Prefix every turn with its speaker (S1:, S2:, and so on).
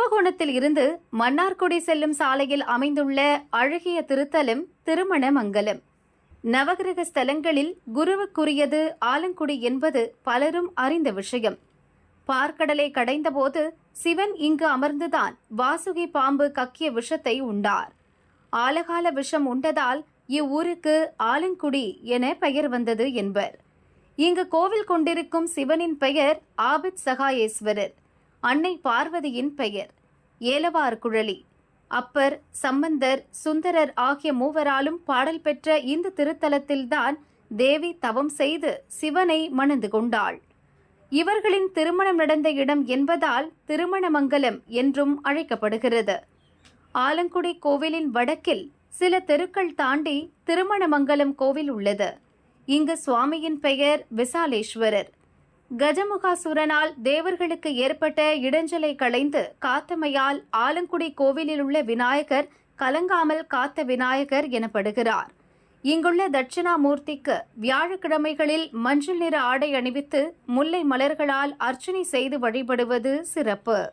S1: கும்பகோணத்தில் இருந்து மன்னார்குடி செல்லும் சாலையில் அமைந்துள்ள அழகிய திருத்தலம் திருமணமங்கலம். நவகிரக ஸ்தலங்களில் குருவுக்குரியது ஆலங்குடி என்பது பலரும் அறிந்த விஷயம். பார்க்கடலை கடைந்தபோது சிவன் இங்கு அமர்ந்துதான் வாசுகி பாம்பு கக்கிய விஷத்தை உண்டார். ஆலகால விஷம் உண்டதால் இவ்வூருக்கு ஆலங்குடி என பெயர் வந்தது என்பர். இங்கு கோவில் கொண்டிருக்கும் சிவனின் பெயர் ஆபித் சகாயேஸ்வரர். அன்னை பார்வதியின் பெயர். ஏலவார் குழலி. அப்பர் சம்பந்தர் சுந்தரர் ஆகிய மூவராலும் பாடல் பெற்ற இந்த திருத்தலத்தில்தான் தேவி தவம் செய்து சிவனை மணந்து கொண்டாள். இவர்களின் திருமணம் நடந்த இடம் என்பதால் திருமணமங்கலம் என்றும் அழைக்கப்படுகிறது. ஆலங்குடி கோவிலின் வடக்கில் சில தெருக்கள் தாண்டி திருமணமங்கலம் கோவில் உள்ளது. இங்கு சுவாமியின் பெயர் விசாலேஸ்வரர். கஜமுகாசுரனால் தேவர்களுக்கு ஏற்பட்ட இடைஞ்சலை களைந்து காத்தமையால் ஆலங்குடி கோவிலில் உள்ள விநாயகர் கலங்காமல் காத்த விநாயகர் எனப்படுகிறார். இங்குள்ள தட்சிணாமூர்த்திக்கு வியாழக்கிழமைகளில் மஞ்சள் நிற ஆடை அணிவித்து முல்லை மலர்களால் அர்ச்சனை செய்து வழிபடுவது சிறப்பு.